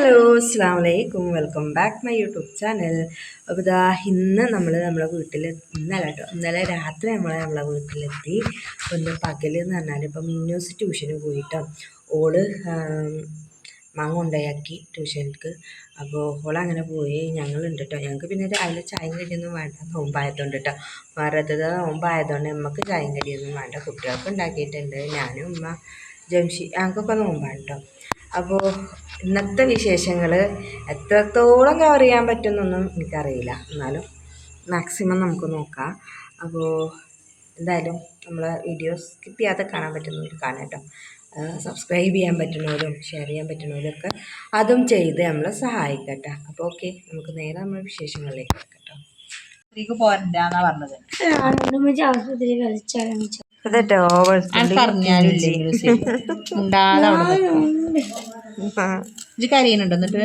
Hello അസ്സാം വലൈക്കും welcome back my YouTube channel അപ്പോൾ ഇതാ ഇന്ന് നമ്മൾ നമ്മളെ വീട്ടിൽ ഇന്നലെ കേട്ടോ ഇന്നലെ രാത്രി നമ്മൾ നമ്മളെ വീട്ടിലെത്തി. ഒന്ന് പകൽ എന്ന് പറഞ്ഞാൽ ഇപ്പം മിന്നൂസ് ട്യൂഷന് പോയിട്ടോ. ഓൾ മാങ്ങ ഉണ്ടയാക്കി ട്യൂഷനിലേക്ക്. അപ്പോൾ ഓളങ്ങനെ പോയി. ഞങ്ങളുണ്ട് കേട്ടോ ഞങ്ങൾക്ക് പിന്നെ രാവിലെ ചായയും കടിയൊന്നും വേണ്ട. നോമ്പായതുകൊണ്ട് കേട്ടോ വേറത്തത് നോമ്പായതുകൊണ്ട് നമുക്ക് ചായയും കടിയൊന്നും വേണ്ട. കുട്ടികൾക്ക് ഉണ്ടാക്കിയിട്ടുണ്ട് ഞാനും ഉമ്മ ജംഷി ഞങ്ങൾക്കൊക്കെ നോമ്പാണ് കേട്ടോ അപ്പോൾ ഇന്നത്തെ വിശേഷങ്ങൾ എത്രത്തോളം കവർ ചെയ്യാൻ പറ്റുമെന്നൊന്നും എനിക്കറിയില്ല. എന്നാലും മാക്സിമം നമുക്ക് നോക്കാം. അപ്പോൾ എന്തായാലും നമ്മൾ വീഡിയോ സ്കിപ്പ് ചെയ്യാതെ കാണാൻ പറ്റുന്നവർ കാണാം കേട്ടോ. സബ്സ്ക്രൈബ് ചെയ്യാൻ പറ്റുന്നവരും ഷെയർ ചെയ്യാൻ പറ്റുന്നവരും ഒക്കെ അതും ചെയ്ത് നമ്മളെ സഹായിക്കട്ടെ. അപ്പോൾ ഓക്കെ നമുക്ക് നേരെ നമ്മൾ വിശേഷങ്ങളിലേക്ക് കേട്ടോ. സ്ത്രീക്ക് പോരണ്ടാന്നാ പറഞ്ഞത്. ആശുപത്രി കളിച്ചാരമിച്ചു അതെട്ടോ പറഞ്ഞാലും ഇല്ലെങ്കിലും ശരി ഉണ്ടാതെ അവിടെ ഇജ്ജ് കരയുന്നുണ്ടോ എന്നിട്ട്?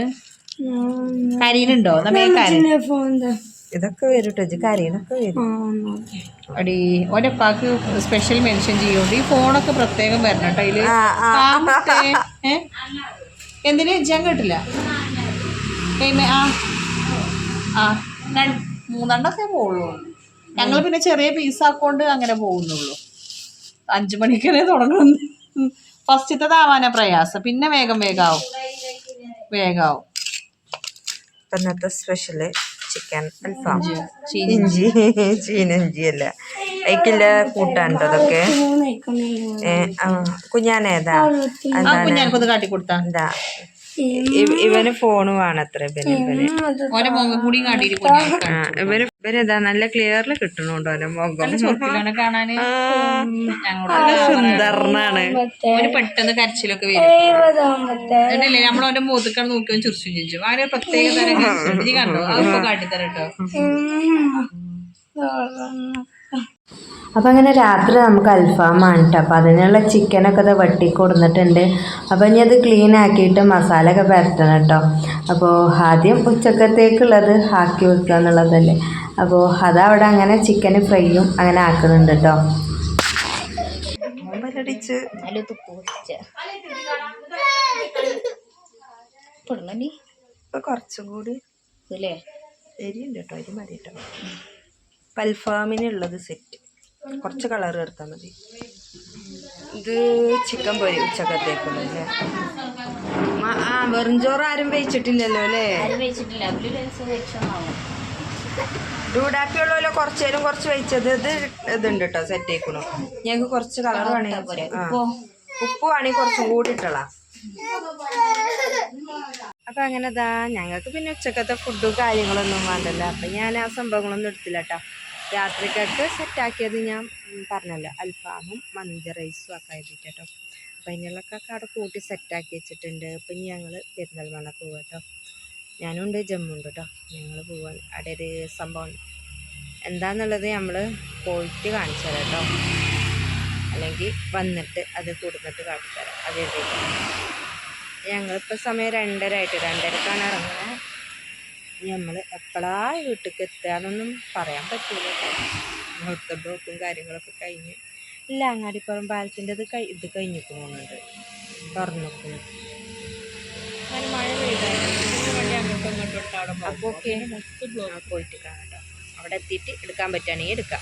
കരയുന്നുണ്ടോ നമ്മേ കര ഫോൺ ഇതൊക്കെ വരും കേട്ടോ ഇജ്ജ് കരയിലൊക്കെ വരും. അടി ഒരപ്പാക്ക് സ്പെഷ്യൽ മെൻഷൻ ചെയ്യുന്നുണ്ട് ഈ ഫോണൊക്കെ പ്രത്യേകം വരണം കേട്ടോ ഇതിൽ. ഏ? ഞാൻ കേട്ടില്ല. ആ. ആ മൂന്നെണ്ണൊക്കെ പോവുള്ളൂ. ഞങ്ങൾ പിന്നെ ചെറിയ പീസ് ആക്കൊണ്ട് അങ്ങനെ പോകുന്നുള്ളൂ. അഞ്ചു മണിക്കനെ തുടങ്ങുന്നു ഫസ്റ്റത്തേതാവാനാ പ്രയാസം. പിന്നെ വേഗം വേഗാവും. വേഗാവും. ഇന്നത്തെ സ്പെഷ്യൽ ചിക്കൻ അൽഫാം ചീനി. ഇഞ്ചി. ചീനഞ്ചി അല്ല. അതിക്കില്ല കൂട്ടാണ്ടോ അതൊക്കെ? കുഞ്ഞാനേതാ? ആ കാട്ടി കൊടുത്താ എന്താ? ഇവന് ഫോണ് വേണത്ര ഇവന് ഇവന്. മുഖം കൂടി കുഞ്ഞാനക്ക് ആ ഇവന് ഇവനെതാ നല്ല ക്ലിയറിൽ കിട്ടണുണ്ടോ ഓരോ മുഖം? നല്ല സുന്ദരനാണ് ഓന് പെട്ടെന്ന് കരച്ചിലൊക്കെ വരും. എന്നിട്ടില്ലേ നമ്മൾ ഓന്റെ മുഖത്തേക്കാണ് നോക്കിയോ ചിരിച്ചു. ചിരിച്ചു അങ്ങനെ പ്രത്യേക തരം. കാട്ടിത്തരട്ടോ. കണ്ടോ അതിപ്പോ കാട്ടിത്തരാം കേട്ടോ അപ്പം അങ്ങനെ രാത്രി നമുക്ക് അൽഫാമാണ് കേട്ടോ അപ്പം അതിനുള്ള ചിക്കനൊക്കെ ഇത് വെട്ടി കൊടുത്തിട്ടുണ്ട് അപ്പം ഇനി അത് ക്ലീൻ ആക്കിയിട്ട് മസാല ഒക്കെ പരത്തണം കേട്ടോ അപ്പോൾ ആദ്യം ഉച്ചക്കത്തേക്കുള്ളത് ആക്കി വെക്കുക എന്നുള്ളതല്ലേ. അപ്പോൾ അതവിടെ അങ്ങനെ ചിക്കൻ ഫ്രൈയും അങ്ങനെ ആക്കുന്നുണ്ട് കേട്ടോ ഇപ്പം കുറച്ചും കൂടി എരിയുണ്ട് കേട്ടോ അരി മതി കേട്ടോ അൽഫാമിനുള്ളത് സെറ്റ് കുറച്ച് കളർ ചേർത്താൽ മതി. ഇത് ചിക്കൻ പൊരി മ- ആ വെറും ചോറ് ആരും വെച്ചിട്ടില്ലല്ലോ അല്ലേ? ഡൂഡാപ്പിയുള്ളോ കുറച്ച് നേരം കുറച്ച് വെച്ചത് ഇത് ഇതുണ്ട് കേട്ടോ സെറ്റ് ആയിക്കണു. ഞങ്ങൾക്ക് കുറച്ച് കളർ വേണമെങ്കിൽ ഉപ്പ് വേണമെങ്കിൽ കുറച്ചും കൂടി ഇട്ടളാ അപ്പൊ അങ്ങനെ ഞങ്ങൾക്ക് പിന്നെ ഉച്ചക്കത്തെ ഫുഡും കാര്യങ്ങളൊന്നും വേണ്ടല്ലോ. അപ്പൊ ഞാൻ ആ സംഭവങ്ങളൊന്നും എടുത്തില്ല കേട്ടോ. രാത്രിക്കൊക്കെ സെറ്റാക്കിയത് ഞാൻ പറഞ്ഞല്ലോ അൽഫാമും മന്തി റൈസും ഒക്കെ ആയിട്ട് കേട്ടോ അപ്പം അതിനുള്ളൊക്കെ അവിടെ കൂട്ടി സെറ്റാക്കി വെച്ചിട്ടുണ്ട്. ഇപ്പം ഇനി ഞങ്ങൾ പെരുന്തൽമണ്ണ പോവാം കേട്ടോ ഞാനും ഉണ്ട് ജമ്മുണ്ട് കേട്ടോ ഞങ്ങൾ പോവാൻ അവിടെ ഒരു സംഭവം എന്താന്നുള്ളത് നമ്മൾ പോയിട്ട് കാണിച്ചു തരാം കേട്ടോ അല്ലെങ്കിൽ വന്നിട്ട് അത് കൊടുത്തിട്ട് കാണിച്ചു തരാം. അത് ഞങ്ങളിപ്പോൾ സമയം രണ്ടര ആയിട്ട് രണ്ടരക്കാണ് ഇറങ്ങുന്നത് നമ്മൾ എപ്പോഴാ വീട്ടിലേക്ക് എത്തുകയെന്നൊന്നും പറയാൻ പറ്റില്ല മുഹൂർത്ത ബ്ലോക്കും കാര്യങ്ങളൊക്കെ കഴിഞ്ഞ് ഇല്ല അങ്ങാടിപ്പുറം പാലത്തിന്റെ ഇത് കഴി ഇത് കഴിഞ്ഞിരിക്കുന്നുണ്ട് തുറന്നിരിക്കുന്നു അങ്ങനെ മഴ പെയ്തായിരുന്നു അപ്പോൾ ഓക്കെ. പോയിട്ട് കാണാം അവിടെ എത്തിയിട്ട് എടുക്കാൻ പറ്റുകയാണെങ്കിൽ എടുക്കാം.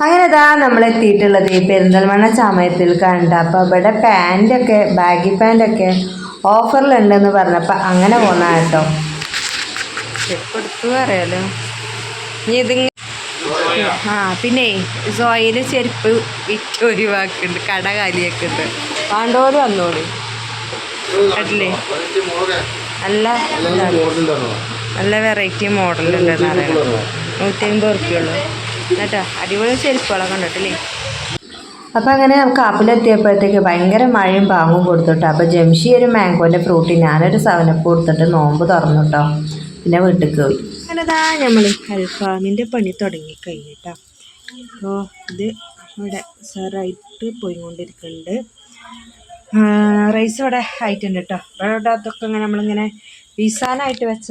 അങ്ങനെ ഇതാ നമ്മൾ എത്തിയിട്ടുള്ളത് ഈ പെരിന്തൽമണ്ണ ചാമയത്തിൽ കണ്ട. അപ്പോൾ ഇവിടെ പാന്റൊക്കെ ബാഗി പാന്റൊക്കെ ഓഫറിലുണ്ടെന്ന് പറഞ്ഞപ്പോൾ അങ്ങനെ പോന്നാ കേട്ടോ എടുത്തു അറിയാലോ ഇനി ഇത് ആ പിന്നെ സോയിൽ ചെരുപ്പ് വിറ്റ് ഒഴിവാക്കുന്നുണ്ട് കട കാലിയാക്കുന്നുണ്ട് പാണ്ടോര് വന്നോളി. കേട്ടില്ലേ നല്ല. നല്ല വെറൈറ്റി മോഡലുണ്ടെന്ന് അറിയണം. നൂറ്റി അമ്പത് ഉറുപ്പ്യുള്ളൂ കേട്ടോ അടിപൊളി ചെരുപ്പുകളൊക്കെ കണ്ടിട്ടില്ലേ അപ്പം അങ്ങനെ നമുക്ക് കാപ്പിലെത്തിയപ്പോഴത്തേക്ക് ഭയങ്കര മഴയും പാങ്ങും കൊടുത്തിട്ടോ അപ്പോൾ ജംഷി ഒരു മാംഗോന്റെ ഫ്രൂട്ടി ഞാനൊരു സെവനപ്പ് കൊടുത്തിട്ട് നോമ്പ് തുറന്നു കേട്ടോ. പിന്നെ വീട്ടിലേക്ക് പോയി. അങ്ങനെതാ നമ്മൾ അൽഫാമിന്റെ പണി തുടങ്ങി കേട്ടോ അപ്പോൾ ഇത് ഇവിടെ സാറായിട്ട് പോയിക്കൊണ്ടിരിക്കുന്നുണ്ട് റൈസ് ഇവിടെ ആയിട്ടുണ്ട് കേട്ടോ ഇവിടെ അതൊക്കെ ഇങ്ങനെ നമ്മളിങ്ങനെ വീസാനായിട്ട് വെച്ച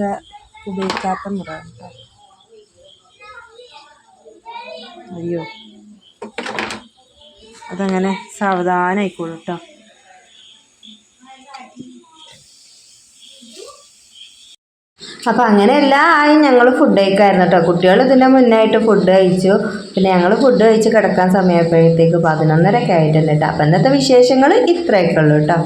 ഉപയോഗിക്കാത്ത മുറാണ് കേട്ടോ അയ്യോ. അതങ്ങനെ സാവധാനമായിക്കോളൂ കേട്ടോ അപ്പോൾ അങ്ങനെയെല്ലാം ആയി ഞങ്ങൾ ഫുഡ് കഴിക്കായിരുന്നു കേട്ടോ കുട്ടികൾ ഇതിന്റെ മുന്നായിട്ട് ഫുഡ് കഴിച്ചു. പിന്നെ ഞങ്ങൾ ഫുഡ് കഴിച്ച് കിടക്കാൻ സമയപ്പോഴത്തേക്ക് പതിനൊന്നരക്കെ ആയിട്ടുണ്ട് കേട്ടോ അപ്പം ഇന്നത്തെ വിശേഷങ്ങൾ ഇത്രയൊക്കെ ഉള്ളൂ കേട്ടോ